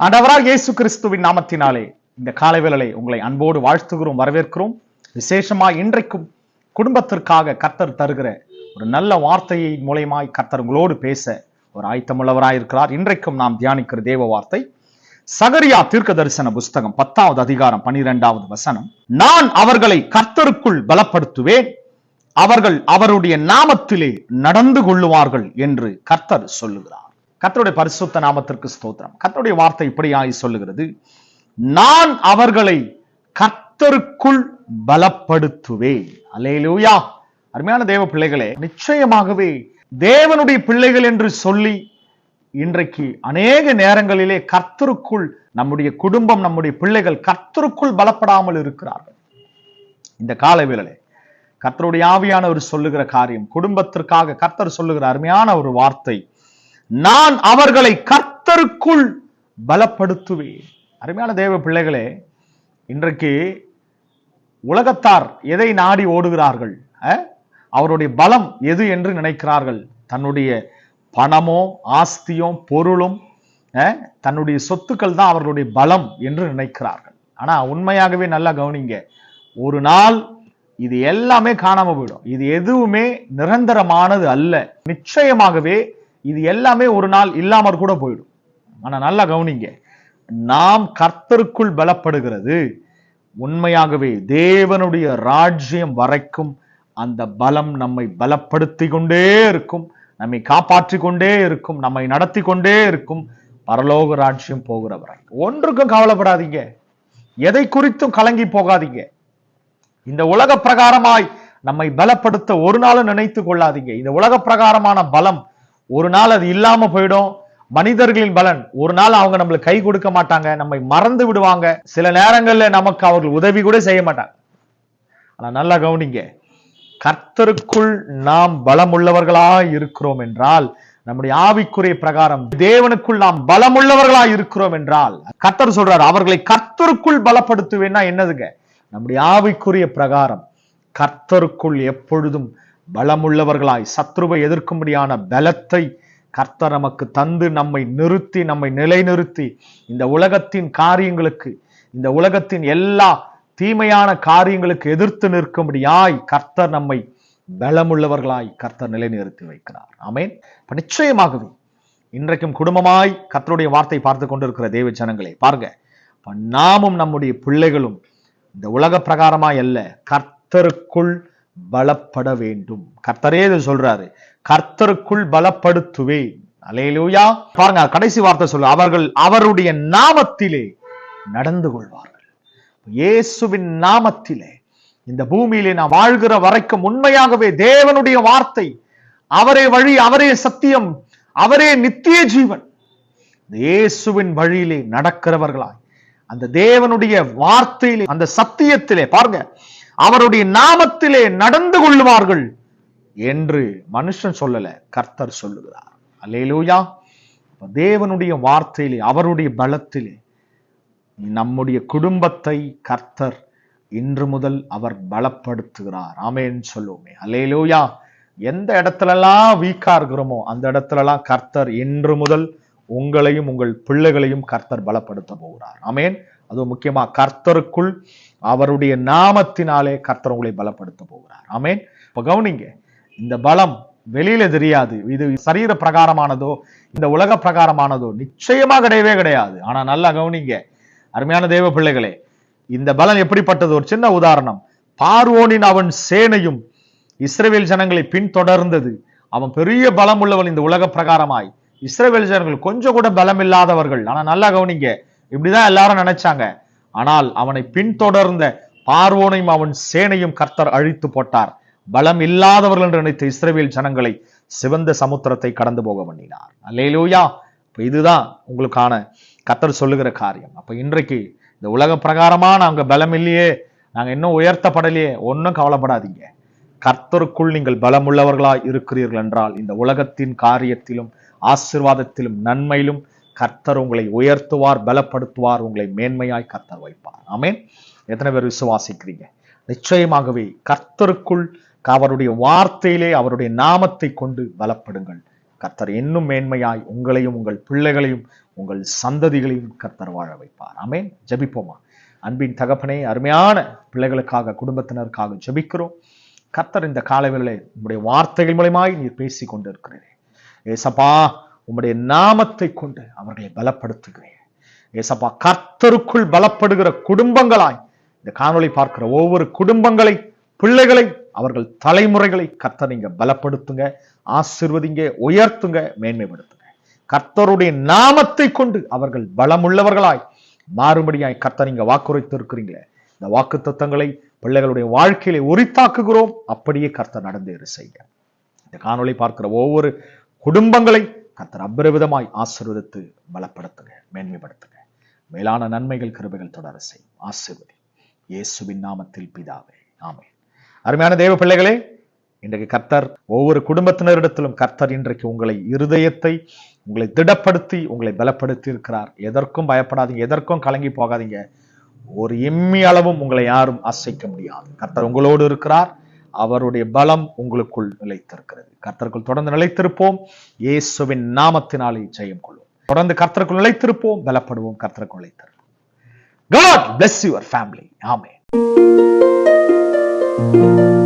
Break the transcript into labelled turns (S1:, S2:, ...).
S1: ஆண்டவராக இயேசு கிறிஸ்துவின் நாமத்தினாலே இந்த காலை வேளை உங்களை அன்போடு வாழ்த்துகிறோம் வரவேற்கிறோம். விசேஷமா இன்றைக்கும் குடும்பத்திற்காக கர்த்தர் தருகிற ஒரு நல்ல வார்த்தையை மூலயமாய் கர்த்தர் உங்களோடு பேச ஒரு ஆயத்தமுள்ளவராய் இருக்கிறார் இன்றைக்கும் நாம் தியானிக்கிற தேவ வார்த்தை சகரியா தீர்க்க தரிசன புஸ்தகம் பத்தாவது அதிகாரம் பனிரெண்டாவது வசனம். நான் அவர்களை கர்த்தருக்குள் பலப்படுத்துவேன் அவர்கள் அவருடைய நாமத்திலே நடந்து கொள்ளுவார்கள் என்று கர்த்தர் சொல்லுகிறார். கத்தருடைய பரிசுத்த நாமத்திற்கு ஸ்தோத்திரம். கத்தருடைய வார்த்தை இப்படியாய் சொல்லுகிறது. நான் அவர்களை கர்த்தருக்குள் பலப்படுத்துவேன். அலேலூயா அருமையான தேவ பிள்ளைகளே நிச்சயமாகவே தேவனுடைய பிள்ளைகள் என்று சொல்லி இன்றைக்கு அநேக நேரங்களிலே கர்த்தருக்குள் நம்முடைய குடும்பம் நம்முடைய பிள்ளைகள் கர்த்தருக்குள் பலப்படாமல் இருக்கிறார்கள். இந்த கால வேளையிலே கர்த்தருடைய ஆவியானவர் சொல்லுகிற காரியம் குடும்பத்திற்காக கர்த்தர் சொல்லுகிற அருமையான ஒரு வார்த்தை நான் அவர்களை கர்த்தருக்குள் பலப்படுத்துவேன். அருமையான தேவ பிள்ளைகளே இன்றைக்கு உலகத்தார் எதை நாடி ஓடுகிறார்கள்? அவருடைய பலம் எது என்று நினைக்கிறார்கள்? தன்னுடைய பணமோ ஆஸ்தியோ பொருளும் தன்னுடைய சொத்துக்கள் தான் அவர்களுடைய பலம் என்று நினைக்கிறார்கள். ஆனா உண்மையாகவே நல்லா கவனிங்க ஒரு நாள் இது எல்லாமே காணாம போயிடும். இது எதுவுமே நிரந்தரமானது அல்ல. நிச்சயமாகவே இது எல்லாமே ஒரு நாள் இல்லாமற் கூட போயிடும். ஆனா நல்லா கவனிங்க நாம் கர்த்தருக்குள் பலப்படுகிறது. உண்மையாகவே தேவனுடைய ராஜ்யம் வரைக்கும் அந்த பலம் நம்மை பலப்படுத்தி கொண்டே இருக்கும். நம்மை காப்பாற்றி கொண்டே இருக்கும். நம்மை நடத்தி கொண்டே இருக்கும். பரலோக ராஜ்யம் போகிற வரை ஒன்றுக்கும் கவலைப்படாதீங்க. எதை குறித்தும் கலங்கி போகாதீங்க. இந்த உலக பிரகாரமாய் நம்மை பலப்படுத்த ஒரு நாளும் நினைத்து கொள்ளாதீங்க. இந்த உலக பிரகாரமான பலம் ஒரு நாள் அது இல்லாம போயிடும். மனிதர்களின் பலன். ஒரு நாள் அவங்க நம்மளுக்கு கை கொடுக்க மாட்டாங்க. நம்மை மறந்து விடுவாங்க. சில நேரங்கள்ல நமக்கு அவர்கள் உதவி கூட செய்ய மாட்டாங்க. ஆனால் நல்லா கவனிங்க. கர்த்தருக்குள் நாம் பலமுள்ளவர்களாக இருக்கிறோம் என்றால் நம்முடைய ஆவிக்குரிய பிரகாரம் தேவனுக்குள் நாம் பலமுள்ளவர்களா இருக்கிறோம் என்றால் கர்த்தர் சொல்றாரு அவர்களை கர்த்தருக்குள் பலப்படுத்துவேன்னா என்னதுங்க? நம்முடைய ஆவிக்குரிய பிரகாரம். கர்த்தருக்குள் எப்பொழுதும் பலமுள்ளவர்களாய் சத்ருவை எதிர்க்கும்படியான பலத்தை கர்த்தர் நமக்கு தந்து நம்மை நிறுத்தி நம்மை நிலைநிறுத்தி இந்த உலகத்தின் காரியங்களுக்கு இந்த உலகத்தின் எல்லா தீமையான காரியங்களுக்கு எதிர்த்து நிற்கும்படியாய் கர்த்தர் நம்மை பலமுள்ளவர்களாய் கர்த்தர் நிலைநிறுத்தி வைக்கிறார். ஆமேன். இப்ப நிச்சயமாகவே இன்றைக்கும் குடும்பமாய் கர்த்தருடைய வார்த்தை பார்த்து கொண்டிருக்கிற தேவ ஜனங்களே பாருங்க. நாமும் நம்முடைய பிள்ளைகளும் இந்த உலக பிரகாரமாய் அல்ல கர்த்தருக்குள் பலப்பட வேண்டும். கர்த்தரே இது சொல்றாரு. கர்த்தருக்குள் பலப்படுத்துவேன். அலையிலூயா பாருங்க கடைசி வார்த்தை சொல்லு அவர்கள் அவருடைய நாமத்திலே நடந்து கொள்வார்கள். இயேசுவின் நாமத்திலே. இந்த பூமியிலே நான் வாழ்கிற வரைக்கும் உண்மையாகவே தேவனுடைய வார்த்தை அவரே வழி அவரே சத்தியம் அவரே நித்திய ஜீவன். இயேசுவின் வழியிலே நடக்கிறவர்களாய் அந்த தேவனுடைய வார்த்தையிலே அந்த சத்தியத்திலே பாருங்க அவருடைய நாமத்திலே நடந்து கொள்ளுவார்கள் என்று மனுஷன் சொல்லல கர்த்தர் சொல்லுகிறார். அல்லேலூயா. தேவனுடைய வார்த்தையிலே அவருடைய பலத்திலே நம்முடைய குடும்பத்தை கர்த்தர் இன்று முதல் அவர் பலப்படுத்துகிறார். ஆமேன்னு சொல்லுவோமே. அல்லேலூயா. எந்த இடத்துலலாம் வீக்கா இருக்கிறோமோ அந்த இடத்துலலாம் கர்த்தர் இன்று முதல் உங்களையும் உங்கள் பிள்ளைகளையும் கர்த்தர் பலப்படுத்த போகிறார். ஆமேன். அதுவும் முக்கியமா கர்த்தருக்குள் அவருடைய நாமத்தினாலே கர்த்தர் உங்களை பலப்படுத்த போகிறார். ஆமேன். இப்போ கவனிங்க இந்த பலம் வெளியில தெரியாது. இது சரீர பிரகாரமானதோ இந்த உலக பிரகாரமானதோ நிச்சயமா கிடையவே கிடையாது. ஆனா நல்லா கவனிங்க அருமையான தேவ பிள்ளைகளே இந்த பலன் எப்படிப்பட்டது? ஒரு சின்ன உதாரணம். பார்வோனின் அவன் சேனையும் இஸ்ரவேல் ஜனங்களை பின்தொடர்ந்தது. அவன் பெரிய பலம் உள்ளவன் இந்த உலக பிரகாரமாய். இஸ்ரவேல் ஜனங்கள் கொஞ்சம் கூட பலம் இல்லாதவர்கள். ஆனா நல்லா கவனிங்க இப்படிதான் எல்லாரும் நினைச்சாங்க. ஆனால் அவனை பின்தொடர்ந்த பார்வோனையும் அவன் சேனையும் கர்த்தர் அழித்து போட்டார். பலம் இல்லாதவர்கள் என்று நினைத்த இஸ்ரவேல் ஜனங்களை சிவந்த சமுத்திரத்தை கடந்து போக பண்ணினார். அல்லேலூயா. இப்போ இதுதான் உங்களுக்கான கர்த்தர் சொல்லுகிற காரியம். அப்போ இன்றைக்கு இந்த உலக பிரகாரமாக நாங்கள் பலம் இல்லையே நாங்கள் இன்னும் உயர்த்தப்படலையே ஒன்றும் கவலைப்படாதீங்க. கர்த்தருக்குள் நீங்கள் பலமுள்ளவர்களாய் இருக்கிறீர்கள் என்றால் இந்த உலகத்தின் காரியத்திலும் ஆசிர்வாதத்திலும் நன்மையிலும் கர்த்தர் உங்களை உயர்த்துவார் பலப்படுத்துவார் உங்களை மேன்மையாய் கர்த்தர் வைப்பார். ஆமேன். எத்தனை பேர் விசுவாசிக்கிறீங்க? நிச்சயமாகவே கர்த்தருக்குள் அவருடைய வார்த்தையிலே அவருடைய நாமத்தை கொண்டு பலப்படுங்கள். கர்த்தர் இன்னும் மேன்மையாய் உங்களையும் உங்கள் பிள்ளைகளையும் உங்கள் சந்ததிகளையும் கர்த்தர் வாழ வைப்பார். ஆமேன். ஜபிப்போமா? அன்பின் தகப்பனே அருமையான பிள்ளைகளுக்காக குடும்பத்தினருக்காக ஜெபிக்கிறோம். கர்த்தர் இந்த காலவேளை உங்களுடைய வார்த்தைகள் மூலமாய் நீர் பேசி கொண்டிருக்கிறீரே ஏசப்பா உம்முடைய நாமத்தை கொண்டு அவர்களை பலப்படுத்துகிறேன். ஏசப்பா கர்த்தருக்குள் பலப்படுகிற குடும்பங்களாய் இந்த காணொளி பார்க்கிற ஒவ்வொரு குடும்பங்களை பிள்ளைகளை அவர்கள் தலைமுறைகளை கர்த்தர் நீங்க பலப்படுத்துங்க ஆசிர்வதிங்க உயர்த்துங்க மேன்மைப்படுத்துங்க. கர்த்தருடைய நாமத்தை கொண்டு அவர்கள் பலமுள்ளவர்களாய் மாறுபடியாய் கர்த்தர் நீங்க வாக்குரைத்து இருக்கிறீங்களே இந்த வாக்கு தத்தங்களை பிள்ளைகளுடைய வாழ்க்கையில உரித்தாக்குகிறோம். அப்படியே கர்த்தர் நடந்தேறு செய்ய இந்த காணொளி பார்க்கிற ஒவ்வொரு குடும்பங்களை கர்த்தர் அபரிவிதமாய் ஆசிர்வதித்து பலப்படுத்துங்க மேன்மைப்படுத்துங்க. மேலான நன்மைகள் கிருபைகள் தொடர செய்யும். ஆசீர்வதி இயேசுவின் நாமத்தில் பிதாவே. ஆமை அருமையான தேவ பிள்ளைகளே இன்றைக்கு கர்த்தர் ஒவ்வொரு குடும்பத்தினரிடத்திலும் கர்த்தர் இன்றைக்கு உங்களை இருதயத்தை உங்களை திடப்படுத்தி உங்களை பலப்படுத்தி இருக்கிறார் எதற்கும் பயப்படாதீங்க எதற்கும் கலங்கி போகாதீங்க. ஒரு எம்மி அளவும் உங்களை யாரும் அசைக்க முடியாது. கர்த்தர் உங்களோடு இருக்கிறார். அவருடைய பலம் உங்களுக்குள் நிலைத்திருக்கிறது. கர்த்தருக்குள் தொடர்ந்து நிலைத்திருப்போம். இயேசுவின் நாமத்தினாலே ஜெயம் கொள்வோம். தொடர்ந்து கர்த்தருக்குள் நிலைத்திருப்போம். பலப்படுவோம். கர்த்தருக்குள் நிலைத்திருப்போம். God bless your family. Amen.